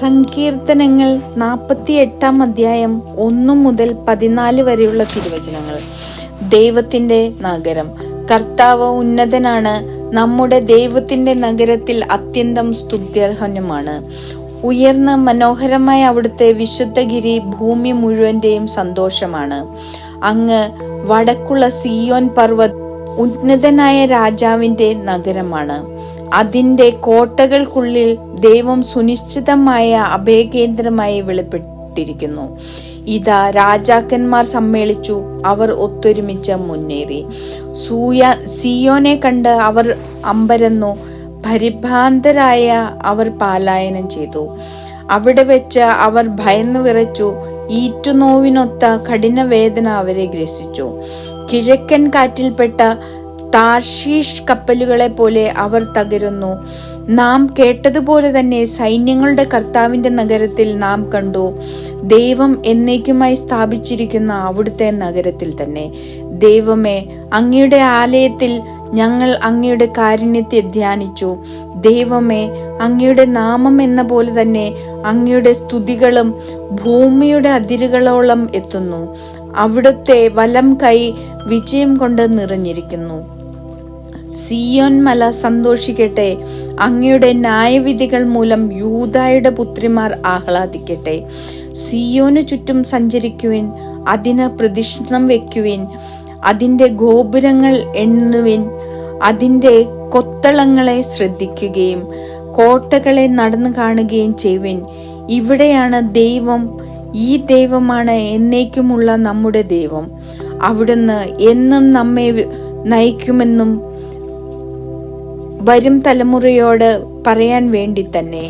സങ്കീർത്തനങ്ങൾ നാൽപ്പത്തി എട്ടാം അധ്യായം ഒന്നു മുതൽ പതിനാല് വരെയുള്ള തിരുവചനങ്ങൾ. ദൈവത്തിന്റെ നഗരം. കർത്താവ് ഉന്നതനാണ്. നമ്മുടെ ദൈവത്തിന്റെ നഗരത്തിൽ അത്യന്തം സ്തുത്യർഹനുമാണ്. ഉയർന്ന മനോഹരമായ അവിടുത്തെ വിശുദ്ധഗിരി ഭൂമി മുഴുവന്റെയും സന്തോഷമാണ്. അങ്ങ് വടക്കുള്ള സിയോൻ പർവത ഉന്നതനായ രാജാവിന്റെ നഗരമാണ്. അതിന്റെ കോട്ടകൾക്കുള്ളിൽ ദൈവം സുനിശ്ചിതമായ അഭയകേന്ദ്രമായി വെളിപ്പെട്ടിരിക്കുന്നു. ഇതാ രാജാക്കന്മാർ സമ്മേളിച്ചു അവർ ഒത്തൊരുമിച്ച് മുന്നേറി. സൂയ സിയോനെ കണ്ട് അവർ അമ്പരന്നു പരിഭ്രാന്തരായ അവർ പാലായനം ചെയ്തു. അവിടെ വെച്ച് അവർ ഭയന്നു വിറച്ചു ഈറ്റുനോവിനൊത്ത കഠിന വേദന അവരെ ഗ്രസിച്ചു. കിഴക്കൻ കാറ്റിൽപ്പെട്ട താർഷീഷ് കപ്പലുകളെ പോലെ അവർ തകരുന്നു. നാം കേട്ടതുപോലെ തന്നെ സൈന്യങ്ങളുടെ കർത്താവിന്റെ നഗരത്തിൽ നാം കണ്ടു. ദൈവം എന്നേക്കുമായി സ്ഥാപിച്ചിരിക്കുന്ന അവിടുത്തെ നഗരത്തിൽ തന്നെ. ദൈവമേ അങ്ങയുടെ ആലയത്തിൽ ഞങ്ങൾ അങ്ങയുടെ കാരുണ്യത്തെ ധ്യാനിച്ചു. ദൈവമേ അങ്ങയുടെ നാമം എന്ന പോലെ തന്നെ അങ്ങയുടെ സ്തുതികളും ഭൂമിയുടെ അതിരുകളോളം എത്തുന്നു. അവിടുത്തെ വലം കൈ വിജയം കൊണ്ട് നിറഞ്ഞിരിക്കുന്നു. സിയോൻ മല സന്തോഷിക്കട്ടെ. അങ്ങയുടെ ന്യായവിധികൾ മൂലം യൂതായുടെ പുത്രിമാർ ആഹ്ലാദിക്കട്ടെ. സിയോന് ചുറ്റും സഞ്ചരിക്കുവിൻ അതിന് പ്രതിഷ്ഠം വെക്കുവിൻ അതിന്റെ ഗോപുരങ്ങൾ എണ്ണുവിൻ അതിന്റെ കൊത്തളങ്ങളെ ശ്രദ്ധിക്കുകയും കോട്ടകളെ നടന്നു കാണുകയും ചെയ്യുവിൻ. ഇവിടെയാണ് ദൈവം ഈ ദൈവമാണ് എന്നേക്കുമുള്ള നമ്മുടെ ദൈവം. അവിടുന്ന് എന്നും നമ്മെ നയിക്കുമെന്നും വരും തലമുറയോട് പറയാൻ വേണ്ടി തന്നെ